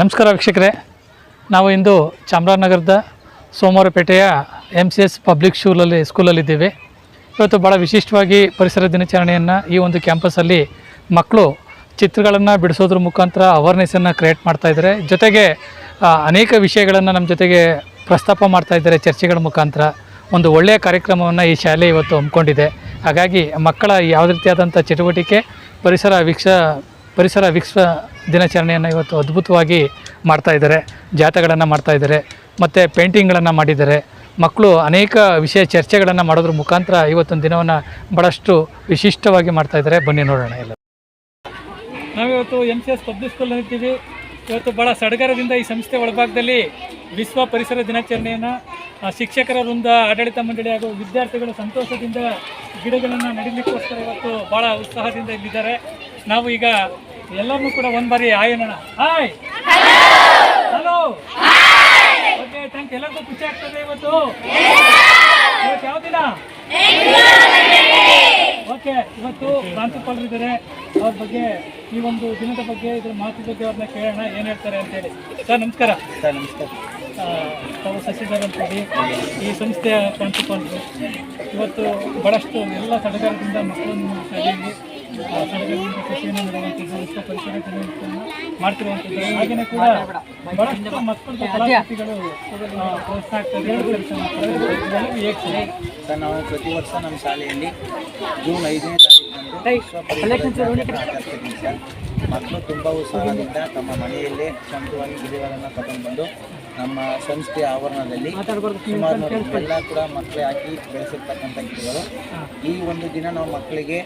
ನಮಸ್ಕಾರ ವೀಕ್ಷಕರೇ. ನಾವು ಇಂದು ಚಾಮರಾಜನಗರದ ಸೋಮವಾರಪೇಟೆಯ ಎಂ ಸಿ ಎಸ್ ಪಬ್ಲಿಕ್ ಶೂಲಲ್ಲಿ ಸ್ಕೂಲಲ್ಲಿದ್ದೀವಿ ಇವತ್ತು ಭಾಳ ವಿಶಿಷ್ಟವಾಗಿ ಪರಿಸರ ದಿನಾಚರಣೆಯನ್ನು ಈ ಒಂದು ಕ್ಯಾಂಪಸಲ್ಲಿ ಮಕ್ಕಳು ಚಿತ್ರಗಳನ್ನು ಬಿಡಿಸೋದ್ರ ಮುಖಾಂತರ ಅವೇರ್ನೆಸ್ಸನ್ನು ಕ್ರಿಯೇಟ್ ಮಾಡ್ತಾಯಿದ್ದಾರೆ ಜೊತೆಗೆ ಅನೇಕ ವಿಷಯಗಳನ್ನು ನಮ್ಮ ಜೊತೆಗೆ ಪ್ರಸ್ತಾಪ ಮಾಡ್ತಾಯಿದ್ದಾರೆ ಚರ್ಚೆಗಳ ಮುಖಾಂತರ. ಒಂದು ಒಳ್ಳೆಯ ಕಾರ್ಯಕ್ರಮವನ್ನು ಈ ಶಾಲೆ ಇವತ್ತು ಹಮ್ಮಿಕೊಂಡಿದೆ. ಹಾಗಾಗಿ ಮಕ್ಕಳ ಯಾವುದೇ ರೀತಿಯಾದಂಥ ಚಟುವಟಿಕೆ, ಪರಿಸರ ವೀಕ್ಷ ಪರಿಸರ ವೀಕ್ಷ ದಿನಾಚರಣೆಯನ್ನು ಇವತ್ತು ಅದ್ಭುತವಾಗಿ ಮಾಡ್ತಾಯಿದ್ದಾರೆ ಜಾಥಾಗಳನ್ನು ಮಾಡ್ತಾ ಇದ್ದಾರೆ, ಮತ್ತು ಪೇಂಟಿಂಗ್ಗಳನ್ನು ಮಾಡಿದ್ದಾರೆ. ಮಕ್ಕಳು ಅನೇಕ ವಿಷಯ ಚರ್ಚೆಗಳನ್ನು ಮಾಡೋದ್ರ ಮುಖಾಂತರ ಇವತ್ತೊಂದು ದಿನವನ್ನು ಭಾಳಷ್ಟು ವಿಶಿಷ್ಟವಾಗಿ ಮಾಡ್ತಾಯಿದ್ದಾರೆ ಬನ್ನಿ ನೋಡೋಣ ಎಲ್ಲ ನಾವಿವತ್ತು M C S public school ಇರ್ತೀವಿ ಇವತ್ತು ಭಾಳ ಸಡಗರದಿಂದ ಈ ಸಂಸ್ಥೆ ಒಳಭಾಗದಲ್ಲಿ ವಿಶ್ವ ಪರಿಸರ ದಿನಾಚರಣೆಯನ್ನು ಶಿಕ್ಷಕರ ವೃಂದ, ಆಡಳಿತ ಮಂಡಳಿ ಹಾಗೂ ವಿದ್ಯಾರ್ಥಿಗಳು ಸಂತೋಷದಿಂದ ಗಿಡಗಳನ್ನು ನಡೀಲಿಕ್ಕೋಸ್ಕರ ಇವತ್ತು ಭಾಳ ಉತ್ಸಾಹದಿಂದ ಇಲ್ಲಿದ್ದಾರೆ. ನಾವು ಈಗ ಎಲ್ಲರನ್ನೂ ಕೂಡ ಒಂದ್ ಬಾರಿ hi hi. Hello okay thank ಎಲ್ಲರಿಗೂ ಖುಷಿ ಆಗ್ತದೆ ಇವತ್ತು? ಇವತ್ತು ಯಾವ ದಿನ? ಓಕೆ ಇವತ್ತು ಪ್ರಾಂಶುಪಾಲರಿದ್ದಾರೆ ಅವ್ರ ಬಗ್ಗೆ ಈ ಒಂದು ದಿನದ ಬಗ್ಗೆ ಇದ್ರ ಮಾತು ಬಗ್ಗೆ ಅವ್ರನ್ನ ಕೇಳೋಣ. ಏನು ಹೇಳ್ತಾರೆ ಅಂತೇಳಿ ಸರ್ ನಮಸ್ಕಾರ. ಸರ್ ನಮಸ್ಕಾರ. ತಾವು ಅಂತ ಅಂತೇಳಿ ಈ ಸಂಸ್ಥೆಯ ಪ್ರಾಂಶುಪಾಲರು ಇವತ್ತು ಬಹಳಷ್ಟು ಎಲ್ಲ ಸಡಗರದಿಂದ ಮಕ್ಕಳನ್ನು ಶಾಲೆಯಲ್ಲಿ ನಾವು ಪ್ರತಿ ವರ್ಷ ನಮ್ಮ ಶಾಲೆಯಲ್ಲಿ ಜೂನ್ ಐದನೇ ತಾರೀಕು ಮಕ್ಕಳು ತುಂಬ ಉತ್ಸಾಹದಿಂದ ತಮ್ಮ ಮನೆಯಲ್ಲೇ ಸ್ವಂತವಾಗಿ ಗಿಡಗಳನ್ನು ತಗೊಂಡು ಬಂದು ನಮ್ಮ ಸಂಸ್ಥೆಯ ಆವರಣದಲ್ಲಿ ಸುಮಾರು ಎಲ್ಲ ಕೂಡ ಮಕ್ಕಳೇ ಹಾಕಿ ಬೆಳೆಸಿರ್ತಕ್ಕಂಥ ಗಿಡಗಳು ಈ ಒಂದು ದಿನ ನಾವು ಮಕ್ಕಳಿಗೆ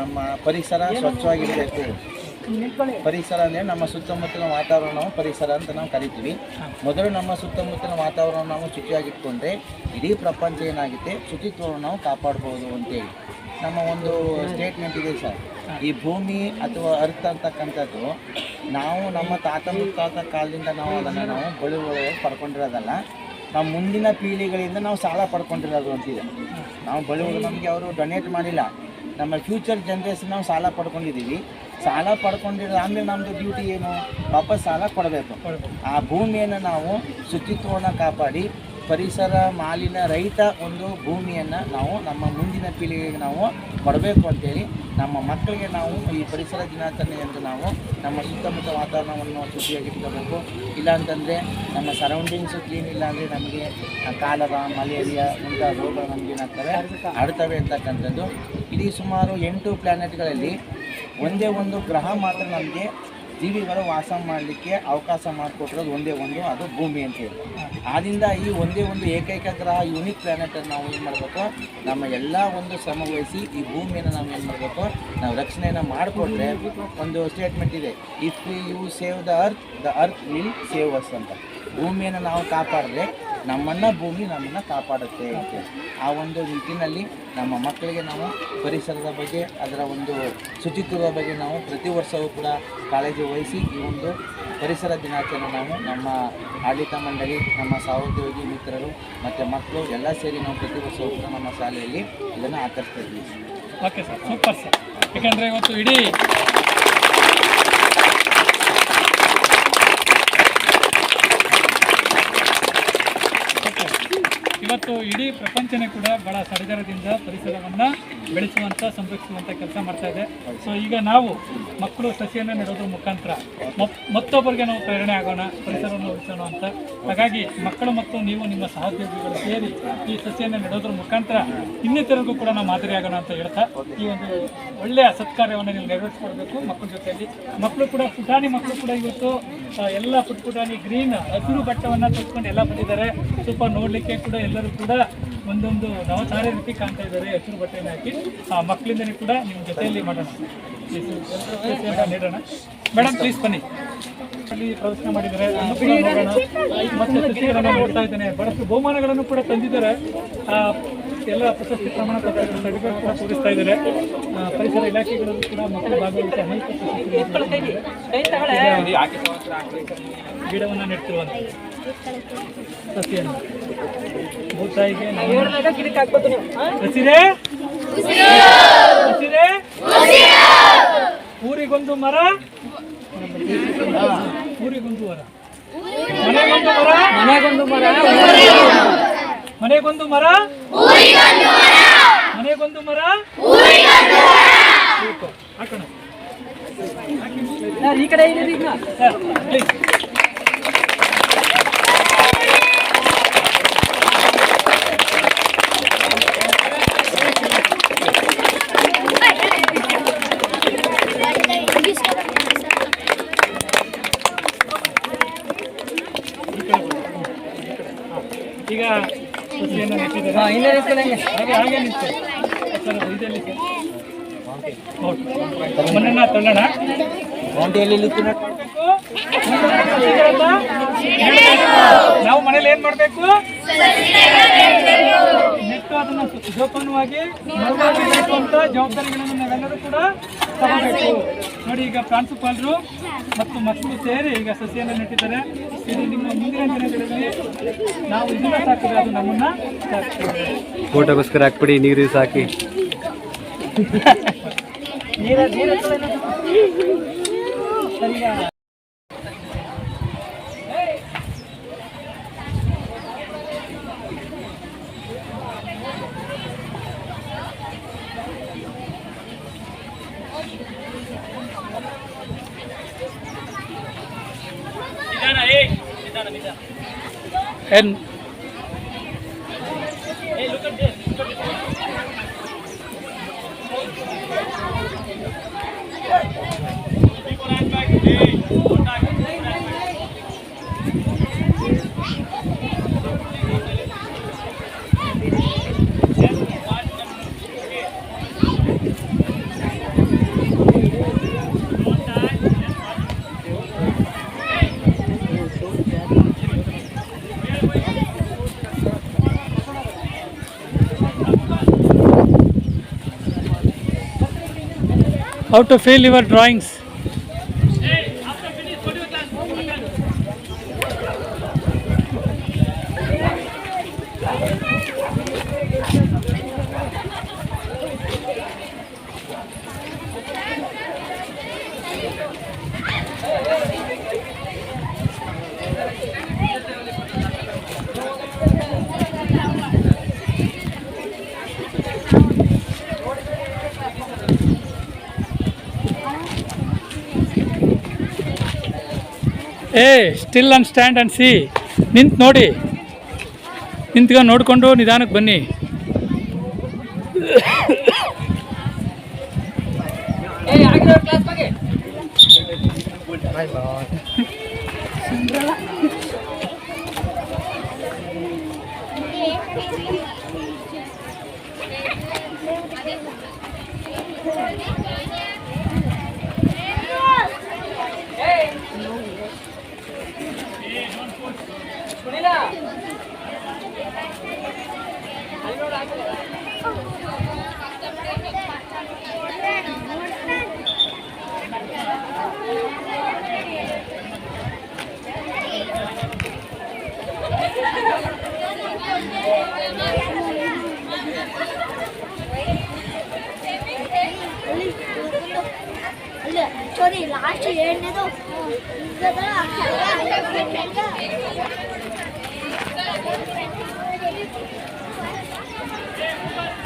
ನಮ್ಮ ಪರಿಸರ ಸ್ವಚ್ಛವಾಗಿರಬೇಕು ಪರಿಸರ ಅಂದರೆ ನಮ್ಮ ಸುತ್ತಮುತ್ತಲಿನ ವಾತಾವರಣವು ಪರಿಸರ ಅಂತ ನಾವು ಕರಿತೀವಿ. ಮೊದಲು ನಮ್ಮ ಸುತ್ತಮುತ್ತಲ ವಾತಾವರಣ ನಾವು ಶುಚಿಯಾಗಿಟ್ಕೊಂಡ್ರೆ ಇಡೀ ಪ್ರಪಂಚ ಏನಾಗುತ್ತೆ? ಶುಚಿತ್ವವನ್ನು ನಾವು ಕಾಪಾಡ್ಬೋದು ಅಂತೇಳಿ. ನಮ್ಮ ಒಂದು ಸ್ಟೇಟ್ಮೆಂಟ್ ಇದೆ ಸರ್. ಈ ಭೂಮಿ ಅಥವಾ ಅರ್ಥ ಅಂತಕ್ಕಂಥದ್ದು ನಾವು ನಮ್ಮ ತಾತ ಮುತ್ತಾತ ಕಾಲದಿಂದ ನಾವು ಅದನ್ನು ನಾವು ಬಳಿ ಪಡ್ಕೊಂಡಿರೋದಲ್ಲ ನಮ್ಮ ಮುಂದಿನ ಪೀಳಿಗೆಗಳಿಂದ ನಾವು ಸಾಲ ಪಡ್ಕೊಂಡಿರೋದು ಅಂತಿದೆ. ನಾವು ಬಳಿ ನಮಗೆ ಅವರು ಡೊನೇಟ್ ಮಾಡಿಲ್ಲ. ನಮ್ಮ ಫ್ಯೂಚರ್ ಜನ್ರೇಷನ್ ನಾವು ಸಾಲ ಪಡ್ಕೊಂಡಿದ್ದೀವಿ. ಸಾಲ ಪಡ್ಕೊಂಡಿರೋ ಆಮೇಲೆ ನಮ್ಮದು ಡ್ಯೂಟಿ ಏನು? ವಾಪಸ್ ಸಾಲ ಕೊಡಬೇಕು. ಆ ಭೂಮಿಯನ್ನು ನಾವು ಶುಚಿತ್ವವನ್ನು ಕಾಪಾಡಿ, ಪರಿಸರ ಮಾಲಿನ್ಯ ರಹಿತ ಒಂದು ಭೂಮಿಯನ್ನು ನಾವು ನಮ್ಮ ಮುಂದಿನ ಪೀಳಿಗೆಗೆ ನಾವು ಕೊಡಬೇಕು ಅಂತೇಳಿ ನಮ್ಮ ಮಕ್ಕಳಿಗೆ ನಾವು ಈ ಪರಿಸರ ದಿನಾಚರಣೆ ಎಂದು ನಾವು ನಮ್ಮ ಸುತ್ತಮುತ್ತ ವಾತಾವರಣವನ್ನು ಶುಚಿಯಾಗಿಟ್ಕೋಬೇಕು ಇಲ್ಲಾಂತಂದರೆ ನಮ್ಮ ಸರೌಂಡಿಂಗ್ಸು ಕ್ಲೀನ್ ಇಲ್ಲ ಅಂದರೆ ನಮಗೆ ಕಾಲರ ಮಲೇರಿಯಾ ಮುಂತಾದ ರೋಗಗಳು ನಮಗೇನಾಗ್ತವೆ, ಹರಡ್ತವೆ ಅಂತಕ್ಕಂಥದ್ದು. ಇಡೀ ಸುಮಾರು ಎಂಟು ಪ್ಲ್ಯಾನೆಟ್ಗಳಲ್ಲಿ ಒಂದೇ ಒಂದು ಗ್ರಹ ಮಾತ್ರ ನಮಗೆ ಜೀವಿಗಳು ವಾಸ ಮಾಡಲಿಕ್ಕೆ ಅವಕಾಶ ಮಾಡಿಕೊಟ್ಟಿರೋದು ಒಂದೇ ಒಂದು, ಅದು ಭೂಮಿ ಅಂತ ಹೇಳಿ ಆದ್ದರಿಂದ ಈ ಒಂದೇ ಒಂದು ಏಕೈಕ ಗ್ರಹ ಯೂನಿಕ್ ಪ್ಲ್ಯಾನೆಟನ್ನು ನಾವು ಏನು ಮಾಡಬೇಕು? ನಮ್ಮ ಎಲ್ಲ ಒಂದು ಶ್ರಮ ಈ ಭೂಮಿಯನ್ನು ನಾವು ಏನು ಮಾಡಬೇಕು? ನಾವು ರಕ್ಷಣೆಯನ್ನು ಮಾಡಿಕೊಂಡ್ರೆ ಒಂದು ಸ್ಟೇಟ್ಮೆಂಟ್ ಇದೆ if you save the earth the earth will save us ಅಂತ. ಭೂಮಿಯನ್ನು ನಾವು ಕಾಪಾಡಿದ್ರೆ ನಮ್ಮನ್ನು ಭೂಮಿ ನಮ್ಮನ್ನು ಕಾಪಾಡುತ್ತೆ. ಆ ಒಂದು ನಿಟ್ಟಿನಲ್ಲಿ ನಮ್ಮ ಮಕ್ಕಳಿಗೆ ನಾವು ಪರಿಸರದ ಬಗ್ಗೆ ಅದರ ಒಂದು ಶುಚಿತ್ವದ ಬಗ್ಗೆ ನಾವು ಪ್ರತಿ ವರ್ಷವೂ ಕೂಡ ಕಾಳಜಿ ವಹಿಸಿ ಈ ಒಂದು ಪರಿಸರ ದಿನಾಚರಣೆ ನಾವು ನಮ್ಮ ಆಡಳಿತ ಮಂಡಳಿ ನಮ್ಮ ಸಹೋದ್ಯೋಗಿ ಮಿತ್ರರು ಮತ್ತು ಮಕ್ಕಳು ಎಲ್ಲ ಸೇರಿ ನಾವು ಪ್ರತಿ ವರ್ಷವೂ ಕೂಡ ನಮ್ಮ ಶಾಲೆಯಲ್ಲಿ ಇದನ್ನು ಆಚರಿಸ್ತಾ ಇದ್ದೀವಿ. ಓಕೆ ಸರ್ ಸೂಪರ್ ಸರ್ ಯಾಕಂದರೆ ಇವತ್ತು ಇಡೀ ಇವತ್ತು ಇಡೀ ಪ್ರಪಂಚನೇ ಕೂಡ ಬಹಳ ಸಡಗರದಿಂದ ಪರಿಸರವನ್ನು ಬೆಳೆಸುವಂಥ ಸಂರಕ್ಷಿಸುವಂಥ ಕೆಲಸ ಮಾಡ್ತಾ ಇದೆ. ಸೊ ಈಗ ನಾವು ಮಕ್ಕಳು ಸಸಿಯನ್ನು ನೆಡೋದ್ರ ಮುಖಾಂತರ ಮತ್- ಮತ್ತೊಬ್ಬರಿಗೆ ನಾವು ಪ್ರೇರಣೆ ಆಗೋಣ, ಪರಿಸರವನ್ನು ಉಳಿಸೋಣ ಅಂತ. ಹಾಗಾಗಿ ಮಕ್ಕಳು ಮತ್ತು ನೀವು ನಿಮ್ಮ ಸಹೋದ್ಯೋಗಿಗಳು ಸೇರಿ ಈ ಸಸಿಯನ್ನು ನೆಡೋದ್ರ ಮುಖಾಂತರ ಇನ್ನಿತರಿಗೂ ಕೂಡ ನಾವು ಮಾದರಿ ಆಗೋಣ ಅಂತ ಹೇಳ್ತಾ, ಈ ಒಂದು ಒಳ್ಳೆಯ ಸತ್ಕಾರ್ಯವನ್ನು ನೀವು ನೆರವೇರಿಸ್ಕೊಡ್ಬೇಕು ಮಕ್ಕಳ ಜೊತೆಯಲ್ಲಿ. ಮಕ್ಕಳು ಕೂಡ, ಪುಟಾಣಿ ಮಕ್ಕಳು ಕೂಡ ಇವತ್ತು ಎಲ್ಲ ಪುಟ್ ಪುಟಾಣಿ ಗ್ರೀನ್ ಹಸಿರು ಬಟ್ಟವನ್ನು ತೊಟ್ಕೊಂಡು ಎಲ್ಲ ಬಂದಿದ್ದಾರೆ. ಸ್ವಲ್ಪ ನೋಡಲಿಕ್ಕೆ ಕೂಡ ಎಲ್ಲರೂ ಕೂಡ ಒಂದೊಂದು ನವತಾರೆ ರೀತಿ ಕಾಣ್ತಾ ಇದ್ದಾರೆ, ಹಸಿರು ಬಟ್ಟೆಯನ್ನು ಹಾಕಿ. ಆ ಮಕ್ಕಳಿಂದಲೇ ಕೂಡ ನಿಮ್ಮ ಜೊತೆಯಲ್ಲಿ ಮಾಡೋಣ. ನೆಡೋಣ ಮೇಡಮ್ ಪ್ಲೀಸ್ ಬನ್ನಿ. ಅಲ್ಲಿ ಪ್ರದರ್ಶನ ಮಾಡಿದ್ದಾರೆ. ಮತ್ತೆ ಸಸಿಗಳನ್ನು ನೋಡ್ತಾ ಇದ್ದೇನೆ. ಬಹಳಷ್ಟು ಬಹುಮಾನಗಳನ್ನು ಕೂಡ ತಂದಿದ್ದಾರೆ. ಎಲ್ಲ ಪ್ರಶಸ್ತಿ ಪ್ರಮಾಣ ಪತ್ರಗಳನ್ನು ಸರ್ಟಿಫಿಕೇಟ್ ಕೂಡ ತೋರಿಸ್ತಾ ಇದ್ದಾರೆ. ಪರಿಸರ ಇಲಾಖೆಗಳಲ್ಲೂ ಕೂಡ ಮಕ್ಕಳು ಭಾಗವಹಿಸಿ ಅನೇಕ ಗಿಡವನ್ನು ನೆಡ್ತಿರುವಂಥ ಸಸಿಯನ್ನು. ಭೂತಾಯಿಗೆ ಹಸಿರೇ ಹಸಿರೇ ಊರಿಗೊಂದು ಮರ ಊರಿಗೊಂದು ವರ ಮನೆಗೊಂದು ಮರ ಮನೆಗೊಂದು ಮರ ಮನೆಗೊಂದು ಮರ ಮನೆಗೊಂದು ಮರ Super. ಹಾಕೋಣ ಈ ಕಡೆ ಇದೆ ಈಗ ಸರ್ ಪ್ಲೀಸ್ ಈಗ ನಾವು ಮನೇಲಿ ಏನ್ ಮಾಡ್ಬೇಕು? ನೆಟ್ಟು ಅದನ್ನ ಜೋಪಾನವಾಗಿ ಜವಾಬ್ದಾರಿಗಳನ್ನು ನಾವೆಲ್ಲರೂ ಕೂಡ ತಗೋಬೇಕು. ನೋಡಿ ಈಗ ಪ್ರಾಂಶುಪಾಲರು ಮತ್ತು ಮಕ್ಕಳು ಸೇರಿ ಈಗ ಸಸಿಯನ್ನು ನೆಟ್ಟಿದ್ದಾರೆ. ಇದು ನಿಮ್ಮ ಮುಂದಿನ ದಿನಗಳಲ್ಲಿ ನಾವು ಇದನ್ನ ಸಾಕಿದ್ರೆ ಅದು ನಮ್ಮನ್ನ ಫೋಟೋಗೋಸ್ಕರ ಹಾಕ್ಬಿಡಿ ನೀರು ಸಾಕಿ. ನೀರ ನೀರ And hey, look at this. Look at this. People back today. How to fill your drawings? ಏ still and stand and see ನಿಂತು ನೋಡಿ. ನಿಂತ್ಕೊಂಡು ನೋಡಿಕೊಂಡು ನಿಧಾನಕ್ಕೆ ಬನ್ನಿ. ಏ ಆಗಿರೋ ಕ್ಲಾಸ್ ಬಗ್ಗೆ ಅಲ್ಲ ಸಾರಿ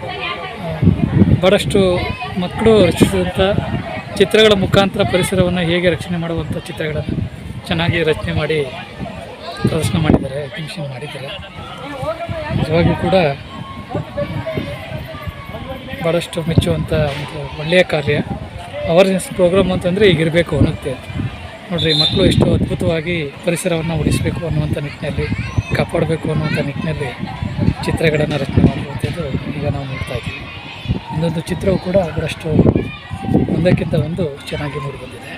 ಬಹಳಷ್ಟು ಮಕ್ಕಳು ರಚಿಸಿದಂಥ ಚಿತ್ರಗಳ ಮುಖಾಂತರ ಪರಿಸರವನ್ನು ಹೇಗೆ ರಕ್ಷಣೆ ಮಾಡುವಂಥ ಚಿತ್ರಗಳನ್ನು ಚೆನ್ನಾಗಿ ರಚನೆ ಮಾಡಿ ಪ್ರದರ್ಶನ ಮಾಡಿದ್ದಾರೆ ಎಕ್ಸಿಬಿಷನ್ ಮಾಡಿದ್ದಾರೆ. ನಿಜವಾಗಿಯೂ ಕೂಡ ಭಾಳಷ್ಟು ಮೆಚ್ಚುವಂಥ ಒಂದು ಒಳ್ಳೆಯ ಕಾರ್ಯ. ಅವೇರ್ನೆಸ್ ಪ್ರೋಗ್ರಾಮ್ ಅಂತಂದರೆ ಈಗಿರಬೇಕು ಅನ್ನುತ್ತೆ. ನೋಡಿರಿ, ಮಕ್ಕಳು ಎಷ್ಟು ಅದ್ಭುತವಾಗಿ ಪರಿಸರವನ್ನು ಉಳಿಸಬೇಕು ಅನ್ನುವಂಥ ನಿಟ್ಟಿನಲ್ಲಿ, ಕಾಪಾಡಬೇಕು ಅನ್ನುವಂಥ ನಿಟ್ಟಿನಲ್ಲಿ ಚಿತ್ರಗಳನ್ನು ರಚನೆ ಮಾಡುವಂಥದ್ದು ಈಗ ನಾವು ನೋಡ್ತಾ ಇದ್ದೀವಿ. ಇನ್ನೊಂದು ಚಿತ್ರವು ಕೂಡ ಬಹಳಷ್ಟು ಒಂದಕ್ಕಿಂತ ಒಂದು ಚೆನ್ನಾಗಿ ಮೂಡಿಬಂದಿದೆ.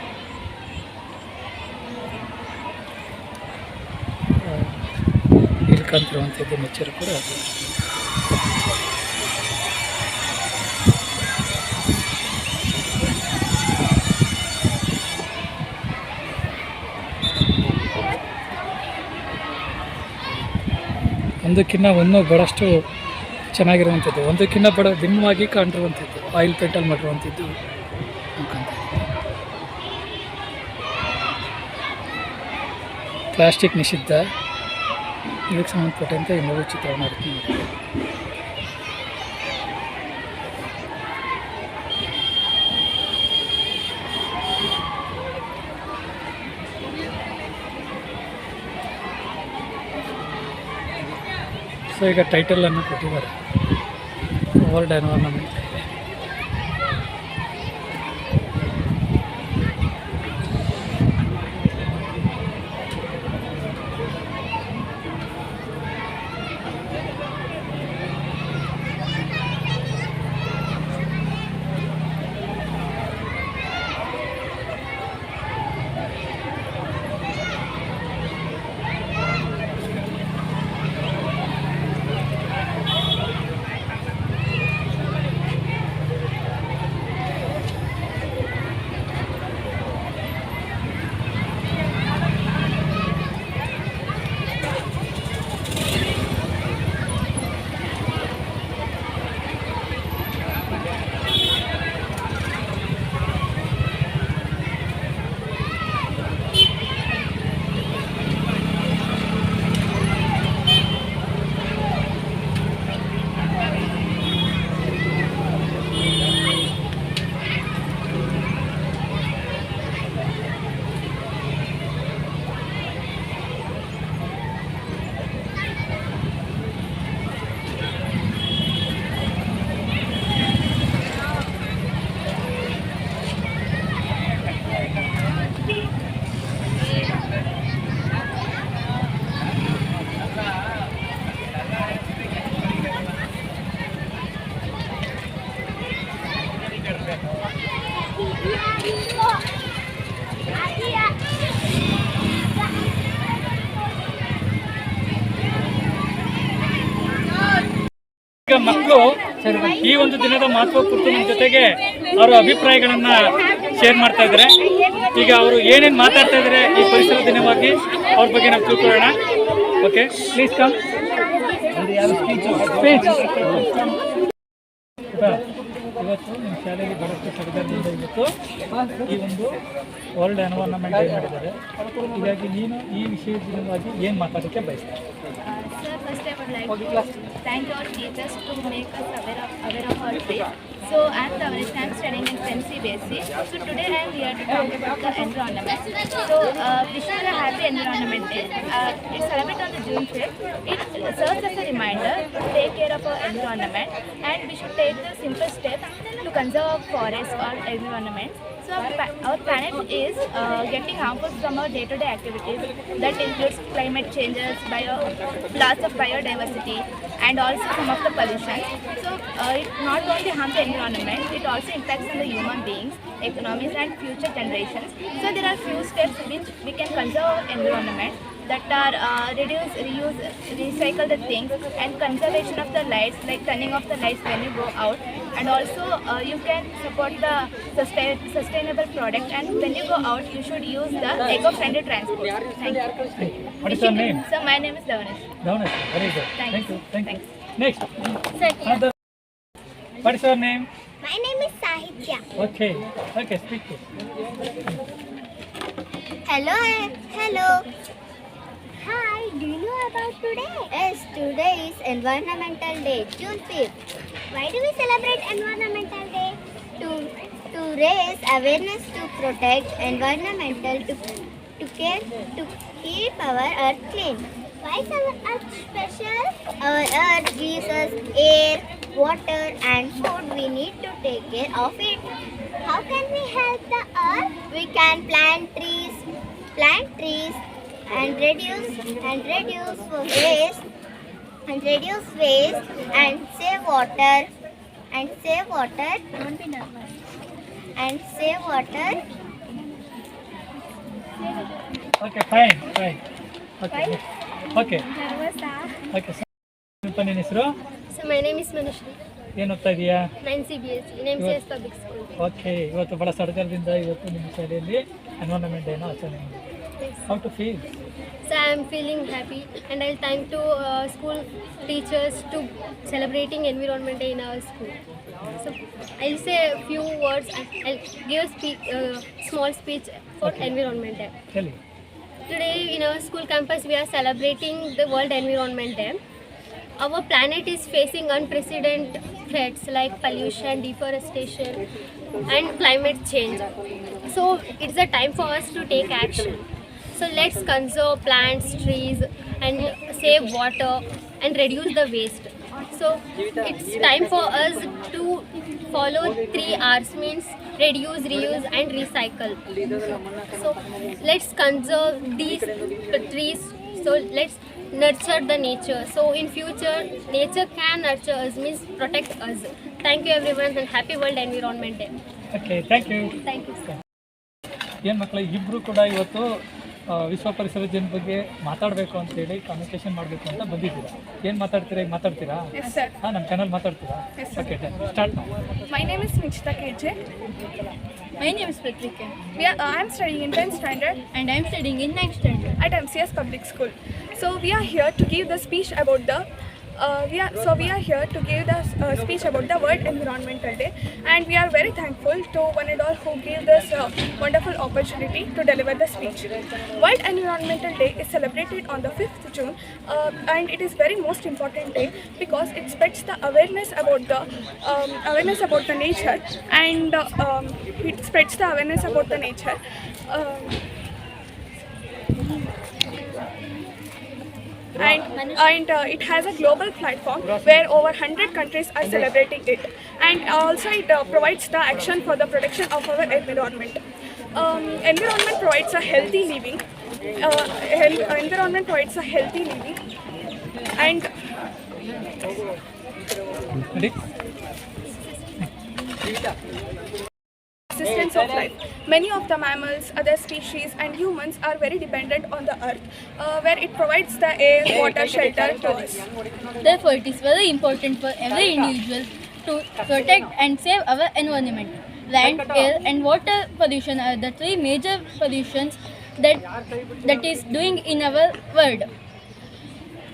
ಕಾಣ್ತಿರುವಂಥದ್ದು ನೇಚರ್ ಕೂಡ ಒಂದಕ್ಕಿಂತ ಒಂದು ಭಾಳಷ್ಟು ಚೆನ್ನಾಗಿರುವಂಥದ್ದು. ಒಂದಕ್ಕಿಂತ ಬಡ, ಭಿನ್ನವಾಗಿ ಕಾಣಿರುವಂಥದ್ದು. ಆಯಿಲ್ ಪೇಂಟಲ್ಲಿ ಮಾಡಿರುವಂಥದ್ದು. ಪ್ಲಾಸ್ಟಿಕ್ ನಿಷಿದ್ಧ. ಇದಕ್ಕೆ ಸಂಬಂಧಪಟ್ಟಂತೆ ಈ ಚಿತ್ರ ಚಿತ್ರವನ್ನು ಸೊ ಈಗ ಟೈಟಲನ್ನು ಕೊಟ್ಟಿದ್ದಾರೆ. ವರ್ಲ್ಡ್ ಎನ್ವೈರನ್ಮೆಂಟ್ ಈಗ ಮಕ್ಕಳು ಈ ಒಂದು ದಿನದ ಮಹತ್ವ ಕುರಿತು ನಮ್ಮ ಜೊತೆಗೆ ಅವರ ಅಭಿಪ್ರಾಯಗಳನ್ನ ಶೇರ್ ಮಾಡ್ತಾ ಇದ್ದಾರೆ. ಈಗ ಅವರು ಏನೇನು ಮಾತಾಡ್ತಾ ಇದ್ದಾರೆ ಈ ಪರಿಸರ ದಿನವಾಗಿ, ಅವ್ರ ಬಗ್ಗೆ ನಾವು ತಿಳ್ಕೊಳ್ಳೋಣ. ಓಕೆ ಪ್ಲೀಸ್ ಕಮ್ ಇವತ್ತು ನಿಮ್ಮ ಶಾಲೆಯಲ್ಲಿ ಬಹಳಷ್ಟು ಸಡಗರದಿಂದ ಇವತ್ತು ಈ ಒಂದು ವರ್ಲ್ಡ್ ಎನ್ವೈರನ್ಮೆಂಟ್ ಮಾಡಿದ್ದಾರೆ ಹೀಗಾಗಿ ನೀನು ಈ ವಿಷಯವಾಗಿ ಏನು ಮಾತಾಡೋಕ್ಕೆ ಬಯಸ್ತೀನಿ Thank our teachers to make us aware of, aware of our faith. So I am Tavaresh, I am studying in Fancy Basic. So today I am here to talk about the environment. So uh, wish you a happy environment day. Uh, it's celebrated on the June 5th. It serves as a reminder to take care of our environment and we should take the simple steps to conserve our forests or environment. So our, planet is uh, getting harmful from our day-to-day activities. That includes climate changes, bio, loss of biodiversity, and also some of the pollution. So uh, it not only harms the environment, it also impacts on the human beings, economies, and future generations. So there are few steps which we can conserve our environment that are uh, reduce, reuse, recycle the things and conservation of the lights, like turning off the lights when you go out. And also uh, you can support the sustain, sustainable product and when you go out you should use the eco-friendly transport. Thank you. What is your name? So my name is Davanesh. Dhavnesh, very good. Thanks. Thank you. Thank you. Thanks. Next, Satya. What is your name? My name is Sahitya. Okay. Okay, speak to. Hello, hello. Do you know about today? Yes, today is Environmental Day, June 5th. Why do we celebrate Environmental Day? To, to raise awareness to protect environmental, to, to care, to keep our earth clean. Why is our earth special? Our earth gives us air, water and food. We need to take care of it. How can we help the earth? We can plant trees, plant trees and reduce and reduce waste and reduce waste and save water and save water and save water Okay, fine, fine. Okay. Okay, okay. ನಿನ್ನ ಹೆಸರು so my name is Manushree ಏನು ಓದ್ತಾ ಇದೀಯಾ 9 CBSE in MCS Public School okay ಇವತ್ತು ಬಹಳ ಸಡಗರದಿಂದ ಇವತ್ತು ನಿಮ್ಮ ಶಾಲೆಯಲ್ಲಿ ಎನ್ವೈರನ್ಮೆಂಟ್ ಡೇನ ಆಚರಣೆ ಮಾಡಿದ್ದೀವಿ Yes. How to feel? So I am feeling happy and I'll thank to uh, school teachers to celebrating environment day in our school. So I'll say a few words. I'll give a uh, small speech for okay. environment day. Tell me. Today in our school campus we are celebrating the World Environment Day. Our planet is facing unprecedented threats like pollution, deforestation and climate change. So it's a time for us to take action. So let's conserve plants, trees and save water and reduce the waste. So it's time for us to follow three R's means reduce, reuse and recycle. So let's conserve these trees. So let's nurture the nature. So in future, nature can nurture us means protect us. Thank you everyone and happy World Environment Day. Okay thank you Thank you. ಏನು ಮಕ್ಕಳ ಇಬ್ಬರು ಕೂಡ ಇವತ್ತು ಆ, ವಿಶ್ವ ಪರಿಸರ ಜನ ಬಗ್ಗೆ ಮಾತಾಡಬೇಕು ಅಂತೇಳಿ ಕಮ್ಯುನಿಕೇಶನ್ ಮಾಡಬೇಕು ಅಂತ ಬಂದಿದ್ದೀರಾ ಏನು ಮಾತಾಡ್ತೀರಾ ಈಗ ಮಾತಾಡ್ತೀರಾ ಹಾಂ ನಮ್ಮ ಚಾನಲ್ ಮಾತಾಡ್ತೀರಾ ಓಕೆ ಸ್ಟಾರ್ಟ್ ಮಾಡಿ name is is KJ my My name is Patrika We are, I am studying in 10th standard and I am studying in 9th standard. at MCS Public School. So we are here to give the speech about the. Uh, we are so we are here to give the uh, speech about the World Environmental Day, and we are very thankful to one and all who gave this uh, wonderful opportunity to deliver the speech. World Environmental Day is celebrated on the 5th June, uh, and it is very most important day because it spreads the awareness about the um, awareness about the nature, and uh, um, it spreads the awareness about the nature. Um, and and uh, it has a global platform where over 100 countries are celebrating it. And also it uh, provides the action for the protection of our environment. Um, environment provides a healthy living. Uh, en- environment provides a healthy living. And ready existence of life. Many of the mammals, other species, and humans are very dependent on the earth, uh, where it provides the air, water, shelter to us. Therefore, it is very important for every individual to protect and save our environment. Land, air, and water pollution are the three major pollutions that that is doing in our world.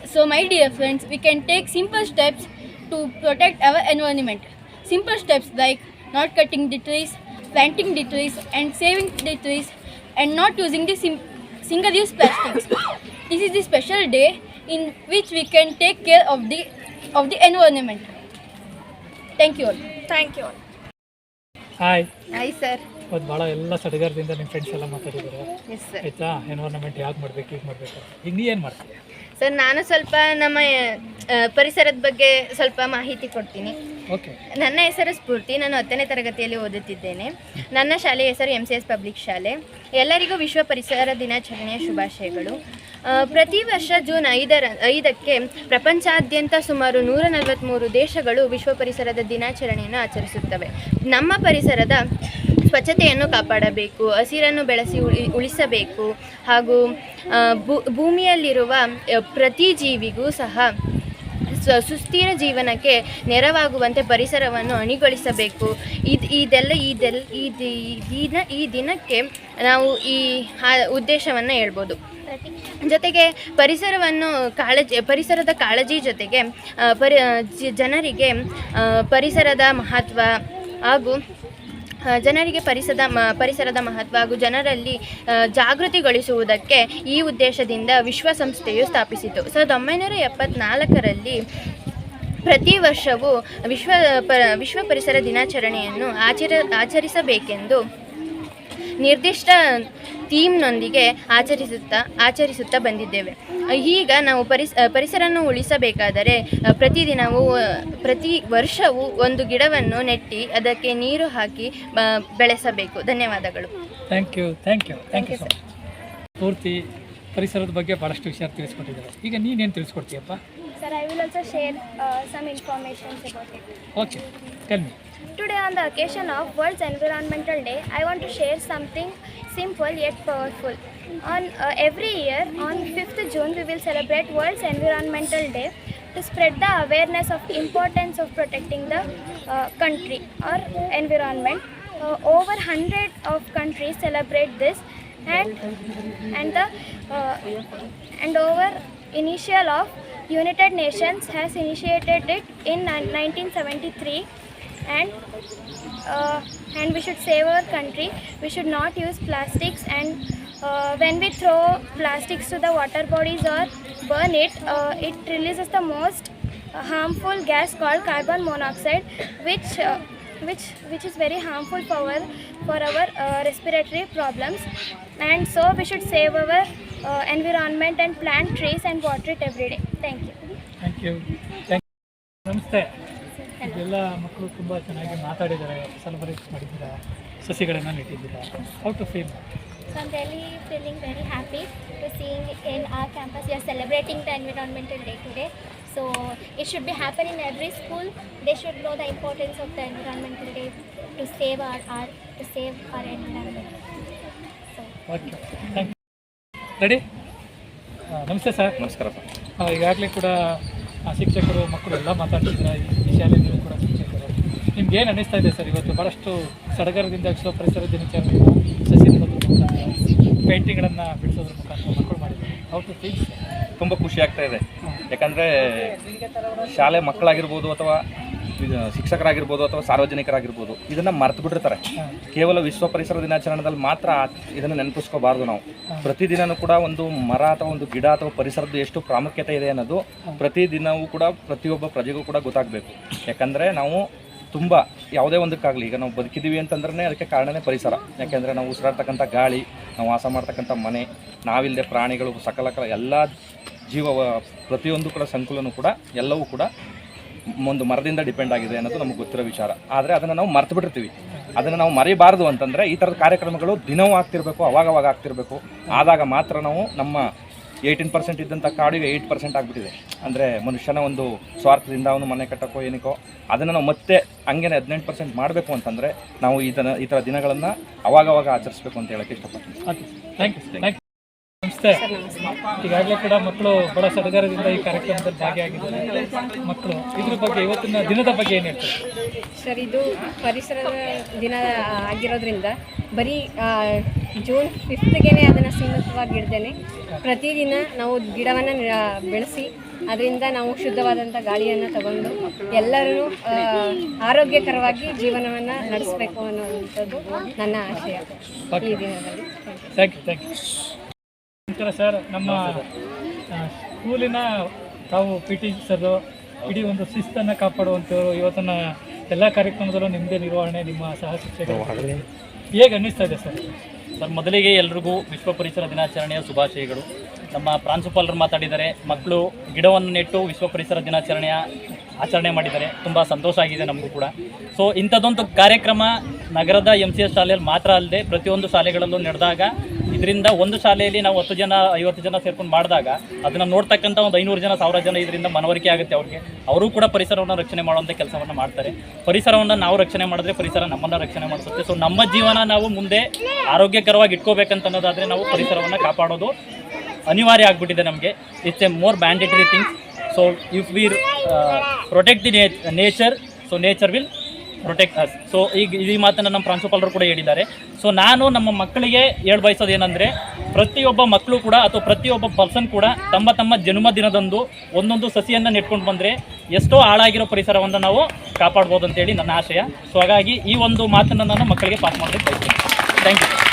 So, my dear friends, we can take simple steps to protect our environment. Simple steps like not cutting the trees, planting the trees, and saving the trees, and not using the sim- single-use plastics. this is the special day in which we can take care of the of the environment. Thank you all. Thank you all. Hi. Hi, sir. ಇವತ್ತು ಭಾಳ ಎಲ್ಲ ಸಡಗರದಿಂದ ನಿಮ್ಮ friends ಎಲ್ಲ ಮಾತಾಡಿದ್ದಾರೆ yes sir ಆಯಿತಾ environment ಯಾಕೆ ಮಾಡ್ಬೇಕು ಈಗ ಮಾಡಬೇಕು ಈಗ ನೀ ಏನು ಮಾಡ್ತೀಯ ಸರ್ ನಾನು ಸ್ವಲ್ಪ ನಮ್ಮ ಪರಿಸರದ ಬಗ್ಗೆ ಸ್ವಲ್ಪ ಮಾಹಿತಿ ಕೊಡ್ತೀನಿ. ಓಕೆ ನನ್ನ ಹೆಸರು ಸ್ಫೂರ್ತಿ. ನಾನು ಹತ್ತನೇ ತರಗತಿಯಲ್ಲಿ ಓದುತ್ತಿದ್ದೇನೆ. ನನ್ನ ಶಾಲೆಯ ಹೆಸರು ಎಂ ಸಿ ಎಸ್ ಪಬ್ಲಿಕ್ ಶಾಲೆ. ಎಲ್ಲರಿಗೂ ವಿಶ್ವ ಪರಿಸರ ದಿನಾಚರಣೆಯ ಶುಭಾಶಯಗಳು. ಪ್ರತಿ ವರ್ಷ ಜೂನ್ ಐದರ ಐದಕ್ಕೆ ಪ್ರಪಂಚಾದ್ಯಂತ ಸುಮಾರು ನೂರ ನಲವತ್ತ್ಮೂರು ದೇಶಗಳು ವಿಶ್ವ ಪರಿಸರದ ದಿನಾಚರಣೆಯನ್ನು ಆಚರಿಸುತ್ತವೆ. ನಮ್ಮ ಪರಿಸರದ ಸ್ವಚ್ಛತೆಯನ್ನು ಕಾಪಾಡಬೇಕು ಹಸಿರನ್ನು ಬೆಳೆಸಿ ಉಳಿ ಉಳಿಸಬೇಕು ಹಾಗೂ ಭೂ- ಭೂಮಿಯಲ್ಲಿರುವ ಪ್ರತಿ ಜೀವಿಗೂ ಸಹ ಸುಸ್ಥಿರ ಜೀವನಕ್ಕೆ ನೆರವಾಗುವಂತೆ ಪರಿಸರವನ್ನು ಅಣಿಗೊಳಿಸಬೇಕು. ಇದು, ಇದೆಲ್ಲ ಇದೆಲ್ಲ ಈ ದಿನ, ಈ ದಿನಕ್ಕೆ ನಾವು ಈ ಉದ್ದೇಶವನ್ನು ಹೇಳ್ಬೋದು. ಜೊತೆಗೆ ಪರಿಸರವನ್ನು ಕಾಳಜಿ, ಪರಿಸರದ ಕಾಳಜಿ ಜೊತೆಗೆ ಪರಿ ಜನರಿಗೆ ಪರಿಸರದ ಮಹತ್ವ ಹಾಗೂ ಜನರಿಗೆ ಪರಿಸರದ ಪರಿಸರದ ಮಹತ್ವ ಹಾಗೂ ಜನರಲ್ಲಿ ಜಾಗೃತಿಗೊಳಿಸುವುದಕ್ಕೆ ಈ ಉದ್ದೇಶದಿಂದ ವಿಶ್ವಸಂಸ್ಥೆಯು ಸ್ಥಾಪಿಸಿತು. ಸಾವಿರದ ಒಂಬೈನೂರ ಎಪ್ಪತ್ನಾಲ್ಕರಲ್ಲಿ ಪ್ರತಿ ವರ್ಷವೂ ವಿಶ್ವ ವಿಶ್ವ ಪರಿಸರ ದಿನಾಚರಣೆಯನ್ನು ಆಚರ, ಆಚರಿಸಬೇಕೆಂದು ನಿರ್ದಿಷ್ಟ ಥೀಮ್ನೊಂದಿಗೆ ಆಚರಿಸುತ್ತಾ ಆಚರಿಸುತ್ತಾ ಬಂದಿದ್ದೇವೆ. ಈಗ ನಾವು ಪರಿಸ ಪರಿಸರವನ್ನು ಉಳಿಸಬೇಕಾದರೆ ಪ್ರತಿದಿನವೂ ಪ್ರತಿ ವರ್ಷವೂ ಒಂದು ಗಿಡವನ್ನು ನೆಟ್ಟಿ ಅದಕ್ಕೆ ನೀರು ಹಾಕಿ ಬೆಳೆಸಬೇಕು. ಧನ್ಯವಾದಗಳು. Thank you thank you thank you sir ಪೂರ್ತಿ ಪರಿಸರದ ಬಗ್ಗೆ ಭಾಳಷ್ಟು ವಿಷಯ ತಿಳಿಸ್ಕೊಟ್ಟಿದ್ದಾರೆ. ಈಗ ನೀನೇನು ತಿಳಿಸ್ಕೊಡ್ತೀಯಪ್ಪ? Sir I will also share some information about okay tell me Today, on the occasion of World Environmental Day, I want to share something simple yet powerful. On uh, every year, on 5th June, we will celebrate World Environmental Day to spread the awareness of importance of protecting the uh, country or environment. Uh, over 100 of countries celebrate this, and and the uh, and over initial of United Nations has initiated it in 1973 and uh, and we should save our country. We should not use plastics and uh, when we throw plastics to the water bodies or burn it, uh, it releases the most harmful gas called carbon monoxide, which uh, which which is very harmful for our for our uh, respiratory problems. And so we should save our uh, environment and plant trees and water it every day. Thank you. Thank you. Thank you. Namaste. ಇದೆಲ್ಲ ಮಕ್ಕಳು ತುಂಬ ಚೆನ್ನಾಗಿ ಮಾತಾಡಿದ್ದಾರೆ celebrate ಮಾಡಿದ್ದೀರಾ ಸಸಿಗಳನ್ನು ನೆಟ್ಟಿದ್ದೀರಾ how to feel So I'm really feeling very happy to seeing in our campus we are celebrating the Environmental Day today. So it should be happening in every school. They should know the importance of the Environmental Day to save our, our to save our environment. So okay thank you ready ನಮಸ್ತೆ sir ನಮಸ್ಕಾರ sir ಈಗಾಗಲೇ ಕೂಡ ಆ, ಶಿಕ್ಷಕರು ಮಕ್ಕಳು ಎಲ್ಲ ಮಾತಾಡ್ತಿದ್ದಾರೆ. ಈ ಶಾಲೆ ನೀವು ಕೂಡ ಶಿಕ್ಷಕರು. ನಿಮ್ಗೆ ಏನು ಅನ್ನಿಸ್ತಾ ಇದೆ ಸರ್ ಇವತ್ತು? ಭಾಳಷ್ಟು ಸಡಗರದಿಂದ ವಿಶ್ವ ಪರಿಸರ ದಿನಾಚರಣೆ ಸಸಿ ನೆಡೋದ್ರ ಮುಖಾಂತರ ಪೇಂಟಿಂಗ್ಗಳನ್ನು ಬಿಡಿಸೋದ್ರ ಮುಖಾಂತರ ಮಕ್ಕಳು ಮಾಡಿದ್ದಾರೆ. ಫೀಲ್ ತುಂಬ ಖುಷಿ ಆಗ್ತಾ ಇದೆ. ಯಾಕಂದರೆ ಶಾಲೆ ಮಕ್ಕಳಾಗಿರ್ಬೋದು ಅಥವಾ ಶಿಕ್ಷಕರಾಗಿರ್ಬೋದು ಅಥವಾ ಸಾರ್ವಜನಿಕರಾಗಿರ್ಬೋದು, ಇದನ್ನು ಮರ್ತು ಬಿಟ್ಟಿರ್ತಾರೆ. ಕೇವಲ ವಿಶ್ವ ಪರಿಸರ ದಿನಾಚರಣೆದಲ್ಲಿ ಮಾತ್ರ ಇದನ್ನು ನೆನಪಿಸ್ಕೋಬಾರ್ದು ನಾವು. ಪ್ರತಿದಿನವೂ ಕೂಡ ಒಂದು ಮರ ಅಥವಾ ಒಂದು ಗಿಡ ಅಥವಾ ಪರಿಸರದ ಎಷ್ಟು ಪ್ರಾಮುಖ್ಯತೆ ಇದೆ ಅನ್ನೋದು ಪ್ರತಿದಿನವೂ ಕೂಡ ಪ್ರತಿಯೊಬ್ಬ ಪ್ರಜೆಗೂ ಕೂಡ ಗೊತ್ತಾಗಬೇಕು. ಯಾಕಂದರೆ ನಾವು ತುಂಬ ಯಾವುದೇ ಒಂದಕ್ಕಾಗಲಿ, ಈಗ ನಾವು ಬದುಕಿದ್ದೀವಿ ಅಂತಂದ್ರೆ ಅದಕ್ಕೆ ಕಾರಣನೇ ಪರಿಸರ. ಯಾಕೆಂದರೆ ನಾವು ಉಸಿರಾಡ್ತಕ್ಕಂಥ ಗಾಳಿ, ನಾವು ವಾಸ ಮಾಡ್ತಕ್ಕಂಥ ಮನೆ, ನಾವಿಲ್ಲದೆ ಪ್ರಾಣಿಗಳು, ಸಕಲ ಕಲ, ಎಲ್ಲ ಜೀವ, ಪ್ರತಿಯೊಂದು ಕೂಡ ಸಂಕುಲನೂ ಕೂಡ, ಎಲ್ಲವೂ ಕೂಡ ಒಂದು ಮರದಿಂದ ಡಿಪೆಂಡ್ ಆಗಿದೆ ಅನ್ನೋದು ನಮಗೆ ಗೊತ್ತಿರೋ ವಿಚಾರ. ಆದರೆ ಅದನ್ನು ನಾವು ಮರ್ತು ಬಿಟ್ಟಿರ್ತೀವಿ. ಅದನ್ನು ನಾವು ಮರಿಬಾರ್ದು ಅಂತಂದರೆ ಈ ಥರದ ಕಾರ್ಯಕ್ರಮಗಳು ದಿನವೂ ಆಗ್ತಿರಬೇಕು, ಅವಾಗವಾಗ ಆಗ್ತಿರಬೇಕು. ಆದಾಗ ಮಾತ್ರ ನಾವು ನಮ್ಮ ಏಯ್ಟೀನ್ ಪರ್ಸೆಂಟ್ ಇದ್ದಂಥ ಕಾಡಿಗೆ ಏಯ್ಟ್ ಪರ್ಸೆಂಟ್ ಆಗಿಬಿಟ್ಟಿದೆ. ಅಂದರೆ ಮನುಷ್ಯನ ಒಂದು ಸ್ವಾರ್ಥದಿಂದ ಅವನು ಮನೆ ಕಟ್ಟೋಕ್ಕೋ ಏನಕ್ಕೋ, ಅದನ್ನು ನಾವು ಮತ್ತೆ ಹಂಗೇನೆ ಹದಿನೆಂಟು ಪರ್ಸೆಂಟ್ ಮಾಡಬೇಕು ಅಂತಂದರೆ ನಾವು ಥರ ಈ ಥರ ದಿನಗಳನ್ನು ಅವಾಗವಾಗ ಆಚರಿಸ್ಬೇಕು ಅಂತ ಹೇಳೋಕ್ಕೆ ಇಷ್ಟಪಡ್ತೀನಿ. ಓಕೆ ಥ್ಯಾಂಕ್ ಯು ನಮಸ್ತೆ. ಈಗಾಗಲೇ ಕೂಡ ಮಕ್ಕಳು ಬಡ ಸಡಗರದಿಂದ ಈ ಕಾರ್ಯಕ್ರಮದಲ್ಲಿ ಭಾಗಿಯಾಗಿದ್ದಾರೆ. ಮಕ್ಕಳು ಇದ್ರ ಬಗ್ಗೆ ಇವತ್ತಿನ ದಿನದ ಬಗ್ಗೆ ಏನು ಹೇಳ್ತಾರೆ? ಸರ್ ಇದು ಪರಿಸರದ ದಿನ ಆಗಿರೋದ್ರಿಂದ ಬರೀ ಜೂನ್ ಫಿಫ್ತ್ಗೆ ಅದನ್ನು ಸೀಮಿತವಾಗಿ ಇಡ್ದೇನೆ ಪ್ರತಿದಿನ ನಾವು ಗಿಡವನ್ನು ಬೆಳೆಸಿ ಅದರಿಂದ ನಾವು ಶುದ್ಧವಾದಂಥ ಗಾಳಿಯನ್ನು ತಗೊಂಡು ಎಲ್ಲರೂ ಆರೋಗ್ಯಕರವಾಗಿ ಜೀವನವನ್ನು ನಡೆಸಬೇಕು ಅನ್ನುವಂಥದ್ದು ನನ್ನ ಆಶಯ ಈ ದಿನದಲ್ಲಿ. ನಂತರ ಸರ್ ನಮ್ಮ ಸ್ಕೂಲಿನ ತಾವು ಪಿ ಟಿ ಸರ್ ಇಡೀ ಒಂದು ಶಿಸ್ತನ್ನು ಕಾಪಾಡುವಂಥವ್ರು ಇವತ್ತಿನ ಎಲ್ಲ ಕಾರ್ಯಕ್ರಮದಲ್ಲೂ ನಿಮ್ಮದೇ ನಿರ್ವಹಣೆ ನಿಮ್ಮ ಸಹ ಶಿಕ್ಷಕರು ಹೇಗೆ ಅನ್ನಿಸ್ತಾ ಇದೆ ಸರ್? ಸರ್ ಮೊದಲಿಗೆ ಎಲ್ರಿಗೂ ವಿಶ್ವ ಪರಿಸರ ದಿನಾಚರಣೆಯ ಶುಭಾಶಯಗಳು. ನಮ್ಮ ಪ್ರಾಂಶುಪಾಲರು ಮಾತಾಡಿದ್ದಾರೆ ಮಕ್ಕಳು ಗಿಡವನ್ನು ನೆಟ್ಟು ವಿಶ್ವ ಪರಿಸರ ದಿನಾಚರಣೆಯ ಆಚರಣೆ ಮಾಡಿದ್ದಾರೆ. ತುಂಬ ಸಂತೋಷ ಆಗಿದೆ ನಮಗೂ ಕೂಡ. ಸೊ ಇಂಥದ್ದೊಂದು ಕಾರ್ಯಕ್ರಮ ನಗರದ ಎಂ ಸಿ ಎಸ್ ಶಾಲೆಯಲ್ಲಿ ಮಾತ್ರ ಅಲ್ಲದೆ ಪ್ರತಿಯೊಂದು ಶಾಲೆಗಳಲ್ಲೂ ನಡೆದಾಗ ಇದರಿಂದ ಒಂದು ಶಾಲೆಯಲ್ಲಿ ನಾವು ಹತ್ತು ಜನ, ಐವತ್ತು ಜನ ಸೇರ್ಕೊಂಡು ಮಾಡಿದಾಗ ಅದನ್ನು ನೋಡ್ತಕ್ಕಂಥ ಒಂದು ಐನೂರು ಜನ, ಸಾವಿರ ಜನ ಇದರಿಂದ ಮನವರಿಕೆ ಆಗುತ್ತೆ ಅವ್ರಿಗೆ. ಅವರು ಕೂಡ ಪರಿಸರವನ್ನು ರಕ್ಷಣೆ ಮಾಡುವಂಥ ಕೆಲಸವನ್ನು ಮಾಡ್ತಾರೆ. ಪರಿಸರವನ್ನು ನಾವು ರಕ್ಷಣೆ ಮಾಡಿದ್ರೆ ಪರಿಸರ ನಮ್ಮನ್ನು ರಕ್ಷಣೆ ಮಾಡಿಸುತ್ತೆ. ಸೊ ನಮ್ಮ ಜೀವನ ನಾವು ಮುಂದೆ ಆರೋಗ್ಯಕರವಾಗಿ ಇಟ್ಕೋಬೇಕಂತ ಅನ್ನೋದಾದರೆ ನಾವು ಪರಿಸರವನ್ನು ಕಾಪಾಡೋದು ಅನಿವಾರ್ಯ ಆಗಿಬಿಟ್ಟಿದೆ ನಮಗೆ. It's a more mandatory things so uh, protect protect the nature so nature will protect us so ಈಗ ಈ ಮಾತನ್ನು ನಮ್ಮ ಪ್ರಾಂಶುಪಾಲರು ಕೂಡ ಹೇಳಿದ್ದಾರೆ. ಸೊ ನಾನು ನಮ್ಮ ಮಕ್ಕಳಿಗೆ ಹೇಳಿ ಬಯಸೋದು ಏನಂದರೆ ಪ್ರತಿಯೊಬ್ಬ ಮಕ್ಕಳು ಕೂಡ ಅಥವಾ ಪ್ರತಿಯೊಬ್ಬ ಪರ್ಸನ್ ಕೂಡ ತಮ್ಮ ತಮ್ಮ ಜನ್ಮದಿನದಂದು ಒಂದೊಂದು ಸಸಿಯನ್ನು ನೆಟ್ಕೊಂಡು ಬಂದರೆ ಎಷ್ಟೋ ಹಾಳಾಗಿರೋ ಪರಿಸರವನ್ನು ನಾವು ಕಾಪಾಡ್ಬೋದು ಅಂತೇಳಿ ನನ್ನ ಆಶಯ. ಸೊ ಹಾಗಾಗಿ ಈ ಒಂದು ಮಾತನ್ನು ನಾನು ಮಕ್ಕಳಿಗೆ ಪಾಸ್ ಮಾಡೋದಕ್ಕೆ ಬಯಸ್ತೀನಿ. Thank you